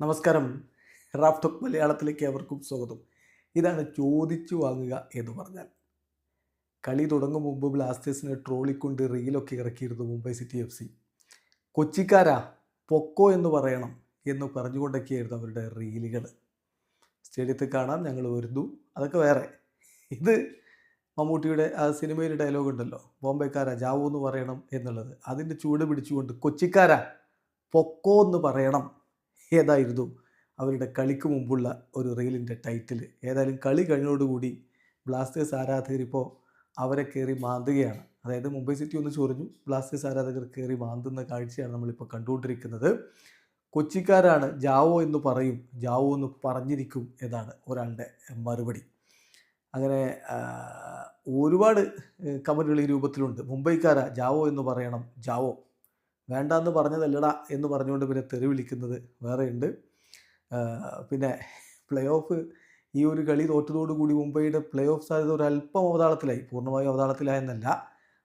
നമസ്കാരം. റാഫ്റ്റോക്ക് മലയാളത്തിലേക്ക് അവർക്കും സ്വാഗതം. ഇതാണ് ചോദിച്ചു വാങ്ങുക എന്ന് പറഞ്ഞാൽ. കളി തുടങ്ങും മുമ്പ് ബ്ലാസ്റ്റേഴ്സിനെ ട്രോളിക്കൊണ്ട് റീലൊക്കെ ഇറക്കിയിരുന്നു മുംബൈ സിറ്റി എഫ് സി. കൊച്ചിക്കാരാ? പൊക്കോ എന്ന് പറയണം എന്ന് പറഞ്ഞുകൊണ്ടൊക്കെയായിരുന്നു അവരുടെ റീലുകൾ. സ്റ്റേഡിയത്തിൽ കാണാം ഞങ്ങൾ വരുന്നു. അതൊക്കെ വേറെ. ഇത് മമ്മൂട്ടിയുടെ ആ സിനിമയിൽ ഡയലോഗ് ഉണ്ടല്ലോ. ബോംബെക്കാരാ ജാവോ എന്ന് പറയണം എന്നുള്ളത്. അതിന്റെ ചൂട് പിടിച്ചുകൊണ്ട് കൊച്ചിക്കാരാ? പൊക്കോ എന്ന് പറയണം. ഏതായിരുന്നു അവരുടെ കളിക്ക് മുമ്പുള്ള ഒരു റീലിന്റെ ടൈറ്റിൽ ഏതായാലും കളി കഴിഞ്ഞോടുകൂടി ബ്ലാസ്റ്റേഴ്സ് ആരാധകർ ഇപ്പോൾ അവരെ കയറി മാന്തുകയാണ്. അതായത് മുംബൈ സിറ്റി ഒന്ന് ചൊറിഞ്ഞു. ബ്ലാസ്റ്റേഴ്സ് ആരാധകർ കയറി മാന്തുന്ന കാഴ്ചയാണ് നമ്മളിപ്പോൾ കണ്ടുകൊണ്ടിരിക്കുന്നത്. കൊച്ചിക്കാരാണ് ജാവോ എന്ന് പറയും. ജാവോ എന്ന് പറഞ്ഞിരിക്കും എന്നാണ് ഒരാളുടെ മറുപടി. അങ്ങനെ ഒരുപാട് കമന്റുകൾ ഈ രൂപത്തിലുണ്ട്. മുംബൈക്കാരാ ജാവോ എന്ന് പറയണം ജാവോ. വേണ്ടാന്ന് പറഞ്ഞതല്ലടാ എന്ന് പറഞ്ഞുകൊണ്ട് പിന്നെ തെറി വിളിക്കുന്നത് വേറെയുണ്ട്. പിന്നെ പ്ലേ ഓഫ് ഈ ഒരു കളി തോറ്റതോടുകൂടി മുംബൈയുടെ പ്ലേ ഓഫ് സാധ്യത ഒരു അല്പം അവതാളത്തിലായി. പൂർണമായും അവതാളത്തിലായെന്നല്ല.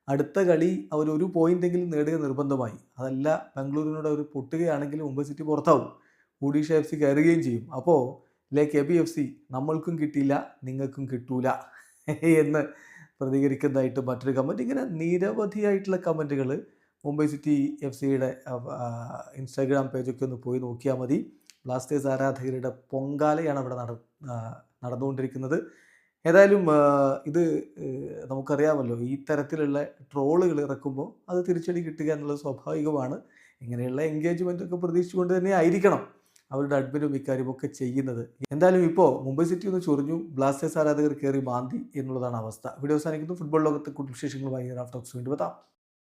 അടുത്ത കളി അവർ ഒരു പോയിന്റെങ്കിലും നേടുക നിർബന്ധമായി. അതല്ല ബാംഗ്ലൂരിനോട് അവർ പൊട്ടുകയാണെങ്കിൽ മുംബൈ സിറ്റി പുറത്താവും. ഒഡീഷ എഫ് സി കയറുകയും ചെയ്യും. അപ്പോൾ ലേ കെ ബി എഫ് സി നമ്മൾക്കും കിട്ടിയില്ല നിങ്ങൾക്കും കിട്ടൂല എന്ന് പ്രതികരിക്കുന്നതായിട്ട് മറ്റൊരു കമന്റ് ഇങ്ങനെ നിരവധിയായിട്ടുള്ള കമന്റുകൾ മുംബൈ സിറ്റി എഫ് സിയുടെ ഇൻസ്റ്റാഗ്രാം പേജൊക്കെ ഒന്ന് പോയി നോക്കിയാൽ മതി. ബ്ലാസ്റ്റേഴ്സ് ആരാധകരുടെ പൊങ്കാലയാണ് അവിടെ നട നടന്നുകൊണ്ടിരിക്കുന്നത്. ഏതായാലും ഇത് നമുക്കറിയാമല്ലോ ഈ തരത്തിലുള്ള ട്രോളുകൾ ഇറക്കുമ്പോൾ അത് തിരിച്ചടി കിട്ടുക എന്നുള്ളത് സ്വാഭാവികമാണ്. ഇങ്ങനെയുള്ള എൻഗേജ്മെന്റ് ഒക്കെ പ്രതീക്ഷിച്ചുകൊണ്ട് തന്നെ ആയിരിക്കണം അവരുടെ അഡ്മിനും ഇക്കാര്യമൊക്കെ ചെയ്യുന്നത്. എന്തായാലും ഇപ്പോൾ മുംബൈ സിറ്റി ഒന്ന് ചൊറിഞ്ഞു ബ്ലാസ്റ്റേഴ്സ് ആരാധകർ കയറി മാന്തി എന്നുള്ളതാണ് അവസ്ഥ. വീഡിയോ അവസാനിക്കുന്നു. ഫുട്ബോൾ ലോകത്തെ കൂടുതൽ വിശേഷങ്ങളുമായി ആഫ്റ്റർ ടോക്സ് വീണ്ടും എത്താം.